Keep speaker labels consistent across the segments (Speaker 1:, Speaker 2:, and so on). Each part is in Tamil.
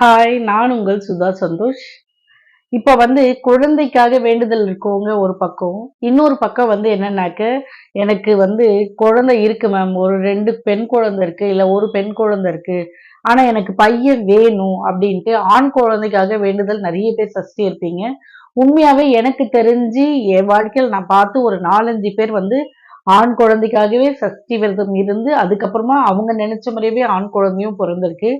Speaker 1: ஹாய் நான் உங்கள் சுதா சந்தோஷ். இப்போ வந்து குழந்தைக்காக வேண்டுதல் இருக்கவங்க ஒரு பக்கம் இன்னொரு பக்கம் வந்து என்னன்னாக்க எனக்கு வந்து குழந்தை இருக்கு மேம் ஒரு ரெண்டு பெண் குழந்தை இருக்கு இல்லை ஒரு பெண் குழந்தை இருக்கு. ஆனால் எனக்கு பையன் வேணும் அப்படின்ட்டு ஆண் குழந்தைக்காக வேண்டுதல் நிறைய பேர் சஷ்டி இருப்பீங்க உண்மையாகவே எனக்கு தெரிஞ்சு என் வாழ்க்கையில் நான் பார்த்து ஒரு நாலஞ்சு பேர் வந்து ஆண் குழந்தைக்காகவே சஷ்டி விரதம் இருந்து அதுக்கப்புறமா அவங்க நினைச்ச மாதிரியே ஆண் குழந்தையும் பிறந்திருக்கு.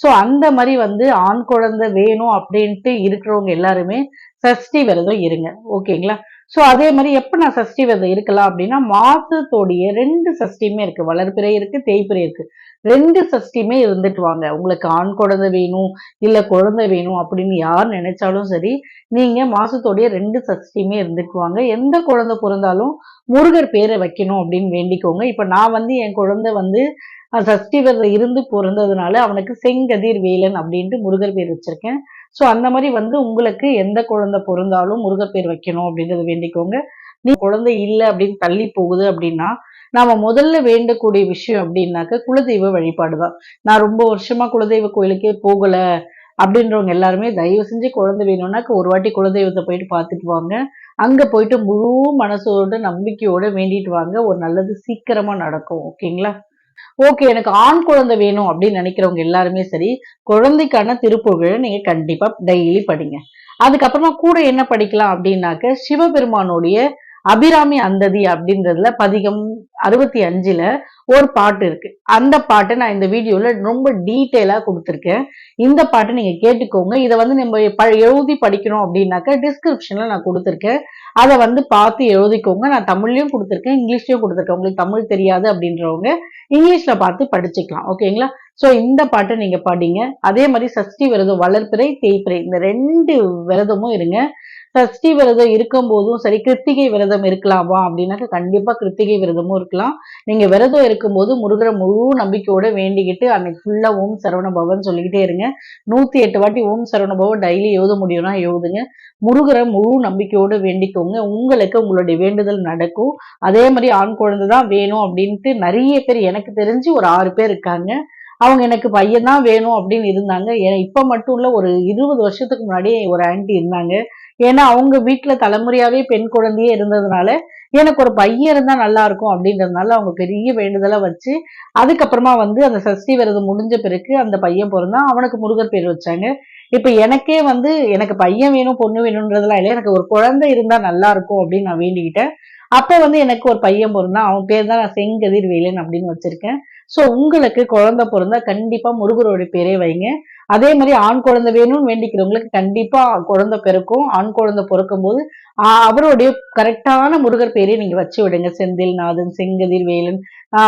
Speaker 1: ஸோ அந்த மாதிரி வந்து ஆண் குழந்தை வேணும் அப்படின்ட்டு இருக்கிறவங்க எல்லாருமே சஷ்டி விரதம் இருங்க. ஓகேங்களா? ஸோ அதே மாதிரி எப்போ நான் சஷ்டி விரதம் இருக்கலாம் அப்படின்னா மாதத்தோடைய ரெண்டு சஷ்டியுமே இருக்கு. வளர்ப்பிறை இருக்கு தேய்ப்பிறை இருக்கு. ரெண்டு சஷ்டியுமே இருந்துட்டு வாங்க. உங்களுக்கு ஆண் குழந்தை வேணும் இல்ல குழந்தை வேணும் அப்படின்னு யார் நினைச்சாலும் சரி நீங்க மாதத்தோடைய ரெண்டு சஷ்டியுமே இருந்துட்டு வாங்க. எந்த குழந்தை பிறந்தாலும் முருகர் பேரை வைக்கணும் அப்படின்னு வேண்டிக்கோங்க. இப்போ நான் வந்து என் குழந்தை வந்து சஷ்டி விரதம் இருந்து பிறந்ததுனால அவனுக்கு செங்கதிர் வேலன் அப்படின்ட்டு முருகர் பேர் வச்சிருக்கேன். ஸோ அந்த மாதிரி வந்து உங்களுக்கு எந்த குழந்தை பிறந்தாலும் முருகர் பேர் வைக்கணும் அப்படின்றத வேண்டிக்கோங்க. நீ குழந்தை இல்லை அப்படின்னு தள்ளி போகுது அப்படின்னா நாம முதல்ல வேண்டக்கூடிய விஷயம் அப்படின்னாக்க குலதெய்வ வழிபாடு தான். நான் ரொம்ப வருஷமா குலதெய்வ கோயிலுக்கே போகல அப்படின்றவங்க எல்லாருமே தயவு செஞ்சு குழந்தை வேணும்னாக்க ஒரு வாட்டி குலதெய்வத்தை போயிட்டு பார்த்துட்டு வாங்க. அங்க போயிட்டு முழு மனசோட நம்பிக்கையோட வேண்டிட்டு வாங்க. ஒரு நல்லது சீக்கிரமா நடக்கும். ஓகேங்களா? ஓகே எனக்கு ஆண் குழந்தை வேணும் அப்படின்னு நினைக்கிறவங்க எல்லாருமே சரி குழந்தைக்கான திருப்புகழை நீங்க கண்டிப்பா டெய்லி படிங்க. அதுக்கப்புறமா கூட என்ன படிக்கலாம் அப்படின்னாக்க சிவபெருமானுடைய அபிராமி அந்ததி அப்படின்றதுல பதிகம் அறுபத்தி அஞ்சுல ஒரு பாட்டு இருக்கு. அந்த பாட்டை நான் இந்த வீடியோல ரொம்ப டீட்டெயிலா கொடுத்துருக்கேன். இந்த பாட்டை நீங்க கேட்டுக்கோங்க. இதை வந்து நம்ம எழுதி படிக்கணும் அப்படின்னாக்க டிஸ்கிரிப்ஷன்ல நான் கொடுத்துருக்கேன். அதை வந்து பார்த்து எழுதிக்கோங்க. நான் தமிழ்லயும் கொடுத்துருக்கேன் இங்கிலீஷ்லயும் கொடுத்துருக்கேன். உங்களுக்கு தமிழ் தெரியாது அப்படின்றவங்க இங்கிலீஷ்ல பார்த்து படிச்சுக்கலாம். ஓகேங்களா? ஸோ இந்த பாட்டை நீங்க பாடிங்க. அதே மாதிரி சஷ்டி விரதம் வளர்ப்பிறை தேய்ப்பிறை இந்த ரெண்டு விரதமும் இருங்க. சஷ்டி விரதம் இருக்கும் போதும் சரி கிருத்திகை விரதம் இருக்கலாமா. அப்படின்னாக்க கண்டிப்பா கிருத்திகை விரதமும் இருக்கலாம். நீங்க விரதம் இருக்கும்போது முருகரை முழு நம்பிக்கையோட வேண்டிக்கிட்டு அன்னைக்கு ஃபுல்லா ஓம் சரவண பவன் சொல்லிக்கிட்டே இருங்க. நூத்தி எட்டு வாட்டி ஓம் சரவண பவன் டெய்லி எழுத முடியும்னா எழுதுங்க. முருகரை முழு நம்பிக்கையோட வேண்டிக்கோங்க. உங்களுக்கு உங்களுடைய வேண்டுதல் நடக்கும். அதே மாதிரி ஆண் குழந்தை தான் வேணும் அப்படின்ட்டு நிறைய பேர் எனக்கு தெரிஞ்சு ஒரு ஆறு பேர் இருக்காங்க. அவங்க எனக்கு பையன் தான் வேணும் அப்படின்னு இருந்தாங்க. இப்ப மட்டும் இல்ல ஒரு இருபது வருஷத்துக்கு முன்னாடியே ஒரு ஆன்டி இருந்தாங்க. ஏன்னா அவங்க வீட்டுல தலைமுறையாவே பெண் குழந்தையே இருந்ததுனால எனக்கு ஒரு பையன் இருந்தா நல்லா இருக்கும் அப்படின்றதுனால அவங்க பெரிய வேண்டுதலா வச்சு அதுக்கப்புறமா வந்து அந்த சஷ்டி விரதம் முடிஞ்ச பிறகு அந்த பையன் பிறந்தான் அவனுக்கு முருகர் பேர் வச்சாங்க. இப்ப எனக்கே வந்து எனக்கு பையன் வேணும் பொண்ணு வேணும்ன்றதுலாம் இல்லை. எனக்கு ஒரு குழந்தை இருந்தா நல்லா இருக்கும் அப்படின்னு நான் வேண்டிக்கிட்டேன். அப்போ வந்து எனக்கு ஒரு பையன் பிறந்தா அவன் பேர் தான் நான் செங்கதிர் வேலன் அப்படின்னு வச்சிருக்கேன். ஸோ உங்களுக்கு குழந்தை பிறந்தா கண்டிப்பாக முருகரோட பேரே வைங்க. அதே மாதிரி ஆண் குழந்தை வேணும்னு வேண்டிக்கிறவங்களுக்கு கண்டிப்பாக குழந்தை பிறக்கும். ஆண் குழந்தை பிறக்கும் போது அவருடைய கரெக்டான முருகர் பேரே நீங்கள் வச்சு விடுங்க. செந்தில் நாதன் செங்கதிர் வேலன்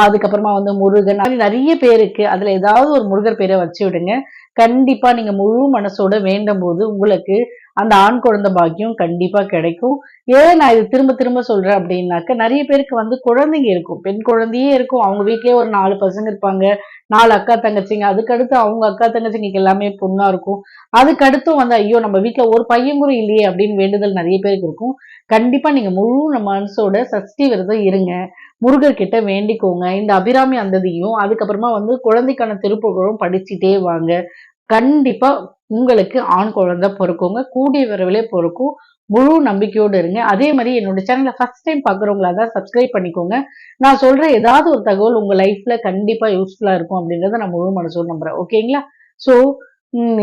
Speaker 1: அதுக்கப்புறமா வந்து முருகன் அப்படி நிறைய பேருக்கு அதில் ஏதாவது ஒரு முருகர் பேரை வச்சு விடுங்க. கண்டிப்பாக நீங்கள் முழு மனசோட வேண்டும் போது உங்களுக்கு அந்த ஆண் குழந்தை பாக்கியம் கண்டிப்பா கிடைக்கும். ஏன் நான் இது திரும்ப திரும்ப சொல்றேன் அப்படின்னாக்க நிறைய பேருக்கு வந்து குழந்தைங்க இருக்கும். பெண் குழந்தையே இருக்கும். அவங்க வீட்லயே ஒரு நாலு பசங்க இருப்பாங்க. நாலு அக்கா தங்கச்சிங்க. அதுக்கடுத்து அவங்க அக்கா தங்கச்சிங்களுக்கு எல்லாமே பொண்ணா இருக்கும். அதுக்கடுத்தும் வந்து ஐயோ நம்ம வீட்டுல ஒரு பையன் கூட இல்லையே அப்படின்னு வேண்டுதல் நிறைய பேருக்கு இருக்கும். கண்டிப்பா நீங்க முழு நம்ம மனசோட சஷ்டி விரதம் இருங்க. முருகர் கிட்ட வேண்டிக்கோங்க. இந்த அபிராமி அந்ததியும் அதுக்கப்புறமா வந்து குழந்தைக்கான திருப்புகழும் படிச்சுட்டே வாங்க. கண்டிப்பா உங்களுக்கு ஆண் குழந்தை பொறுக்குங்க. கூடிய விரைவிலே பொறுக்கும். முழு நம்பிக்கையோடு இருங்க. அதே மாதிரி என்னோட சேனலை ஃபர்ஸ்ட் டைம் பார்க்குறவங்களா தான் சப்ஸ்கிரைப் பண்ணிக்கோங்க. நான் சொல்ற ஏதாவது ஒரு தகவல் உங்க லைஃப்ல கண்டிப்பா யூஸ்ஃபுல்லா இருக்கும் அப்படின்றத நான் முழு மனசோடு நம்புறேன். ஓகேங்களா? ஸோ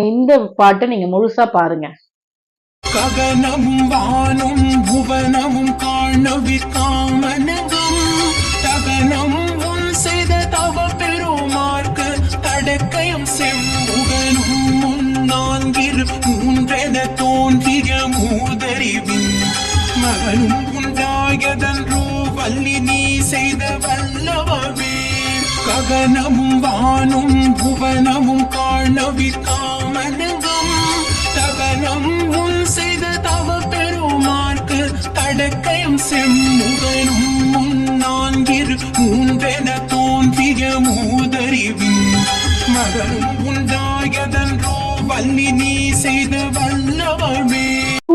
Speaker 1: இந்த பாட்டை நீங்க முழுசா பாருங்க.
Speaker 2: ககனமும் வானும் புவனமும் காணவி காமனகம். தகனமும் மகனும் உண்டாயதன்றோ வள்ளி நீ செய்த வல்லவமே. ககனமும் வானும் புவனமும் காணவி காமனகம் தகனம் உன் செய்த தவ பெருமார்க்கு தடக்கயம் செம்முகனும் முன்னான்கிரு மூன்றென தோன்றிய மூதறிவின். மகனும் உண்டாயதன்றோ வள்ளி நீ செய்த வல்லவமே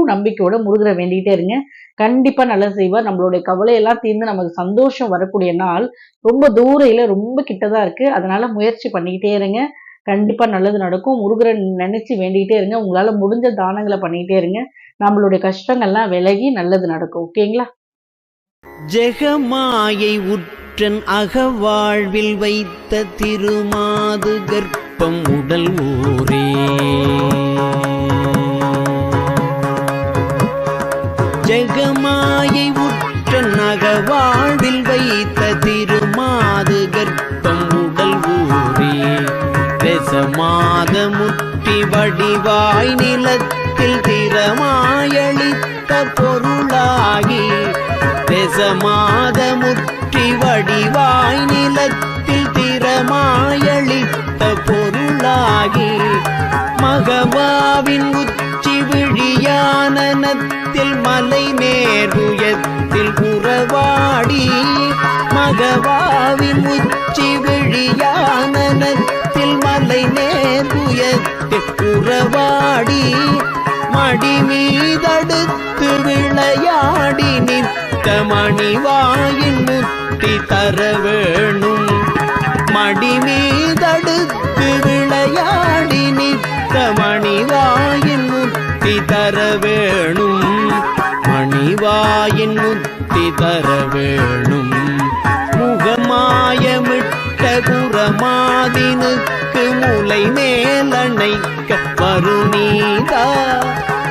Speaker 1: நம்பிக்கையோட முருகரை வேண்டிகிட்டே இருங்க. கண்டிப்பா நல்லா செய்வார். நம்மளுடைய கவலையெல்லாம் தீர்ந்து நமக்கு சந்தோஷம் வரக்கூடிய நாள் ரொம்ப தூரையில ரொம்ப கிட்டதான் இருக்கு. அதனால முயற்சி பண்ணிக்கிட்டே இருங்க. கண்டிப்பா நல்லது நடக்கும். முருகரை நினைச்சு வேண்டிக்கிட்டே இருங்க. உங்களால முடிஞ்ச தானங்களை பண்ணிக்கிட்டே இருங்க. நம்மளுடைய கஷ்டங்கள்லாம் விலகி நல்லது நடக்கும். ஓகேங்களா?
Speaker 3: ஜெகமாயை உற்றன் அகவாழ்வில் வைத்த திருமாது கர்ப்பம் உடல் ஊரே. ஜெகமாயை உற்ற நகவாழ்வில் வைத்த திருமாது கர்ப்பம் உடல் ஊரே ரசமாத முட்டி வடிவாய் நிலத்தில் திறமாயளித்த பொருளாகி ரசமாத முற்றி வடிவாய் நிலத்தில் திறமாயளித்த பொருளாகி மகவாவின் உச்சி விழியானனத்தில் மலை நேர்வுயத்தில் புறவாடி மகவாவின் உச்சி விழியானத்தில் மலை நேர்வுயத்தில் புறவாடி மடி மீதடுத்து விளையாடி நிற்க மணிவாயின் முத்தி தர வேணும். மடி மீதடுத்து தர வேணும். மணிவாயின் முத்தி தர வேணும். முகமாயமிட்ட குரமாதினுக்கு முலை மேலணைக்க வருணீதா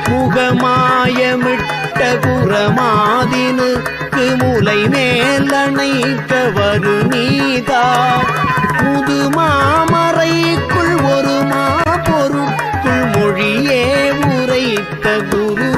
Speaker 3: முகமாயமிட்ட குரமாதினுக்கு முலை மேலணைக்க வருணீதா முதுமாமறைக்குள் மாமரைக்கு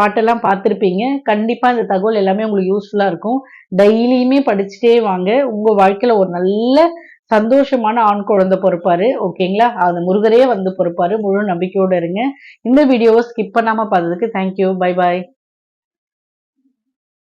Speaker 1: பாட்டெல்லாம் பார்த்துருப்பீங்க. கண்டிப்பாக இந்த தகவல் எல்லாமே உங்களுக்கு யூஸ்ஃபுல்லாக இருக்கும். டெய்லியுமே படிச்சுட்டே வாங்க. உங்கள் வாழ்க்கையில் ஒரு நல்ல சந்தோஷமான ஆண் குழந்தை பொறுப்பாரு. ஓகேங்களா அந்த முருகரே வந்து பொறுப்பாரு. முழு நம்பிக்கையோடு இருங்க. இந்த வீடியோவை ஸ்கிப் பண்ணாமல் பார்த்ததுக்கு தேங்க்யூ பை பாய்